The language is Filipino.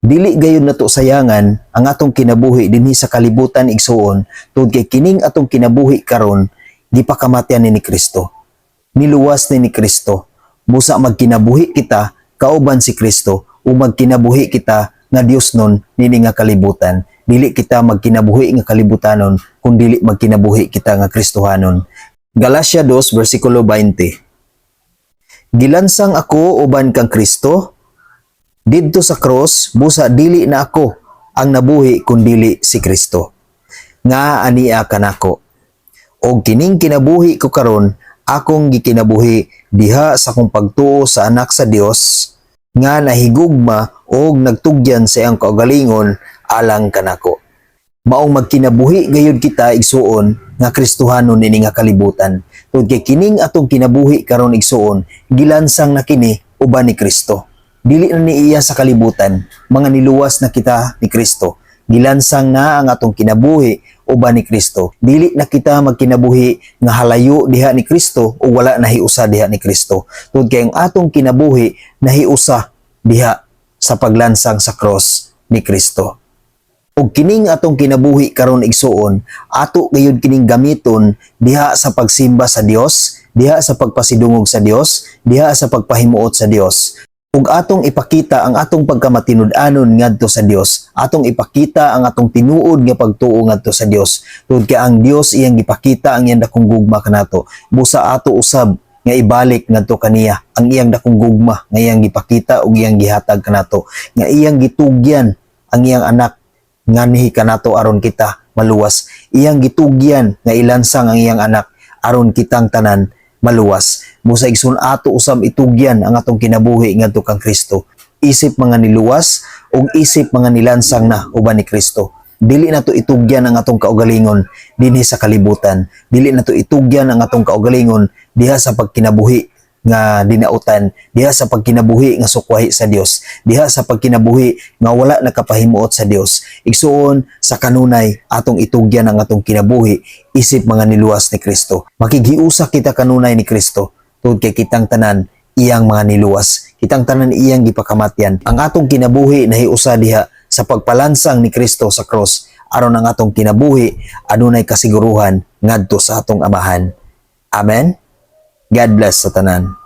Dili gayon nato sayangan ang atong kinabuhi dinhi sa kalibutan igsuon tungod kay kining atong kinabuhi karon gipakamatian ni ni Kristo. Niluwas ni ni Kristo. Busa magkinabuhi kita kauban si Kristo o magkinabuhi kita nga Dios nun nini nga kalibutan. Dili kita magkinabuhi nga kalibutanon kung dili magkinabuhi kita nga Kristohanon. Galacia 2 versikulo 20 Gilansang ako uban kang Kristo didto sa cross busa dili na ako ang nabuhi kun dili si Kristo. Nga ania kanako og kining kinabuhi ko karon akong gikinabuhi diha sa kong pagtuo sa anak sa Dios nga nahigugma og nagtugyan sa iyang kaugalingon alang kanako maong magkinabuhi gayud kita igsuon nga Kristohanon ini nga kalibutan. Tungod kay kining atong kinabuhi karon igsuon gilansang na kini uban ni Kristo dili na ni iya sa kalibutan mga niluwas na kita ni Kristo. Gilansang na ang atong kinabuhi uban ni Kristo? Dili na kita magkinabuhi nga halayo diha ni Kristo o wala nahiusa diha ni Kristo. Tungod kay ang atong kinabuhi nahiusa diha sa paglansang sa cross ni Kristo. Ug kining atong kinabuhi karon igsuon ato gayud kining gamiton diha sa pagsimba sa Dios diha sa pagpasidungog sa Dios diha sa pagpahimuot sa Dios ug atong ipakita ang atong pagkamatinud-anon ngadto sa Dios atong ipakita ang atong tinuod nga pagtuo ngadto sa Dios tungod kay ang Dios iyang gipakita ang iyang dakong gugma kanato. Busa ato usab nga ibalik ngadto kaniya ang iyang dakong gugma nga iyang gipakita ug iyang gihatag kanato. Nga iyang gitugyan ang iyang anak nga nihi kanato aron kita maluwas. Iyang gitugyan nga ilansang ang iyang anak aron kitang tanan maluwas busa igsoon ato usab itugyan ang atong kinabuhi ngadto kang Kristo. Isip mga niluwas ug isip mga nilansang na uban ni Kristo. Dili na to itugyan ang atong kaugalingon dinhi sa kalibutan. Dili na to itugyan ang atong kaugalingon diha sa pagkinabuhi nga dinautan diha sa pagkinabuhi nga sukwahi sa Dios diha sa pagkinabuhi nga wala nakapahimuot sa Dios. Igsuon sa kanunay atong itugyan ang atong kinabuhi isip mga niluwas ni Kristo. Makighiusa kita kanunay ni Kristo tungod kay kitang tanan iyang mga niluwas. Kitang tanan iyang gipakamatyan. Ang atong kinabuhi nahiusa diha sa pagpalansang ni Kristo sa cross. Aron ang atong kinabuhi adunay kasiguruhan ngadto sa atong amahan. Amen? God bless sa tanan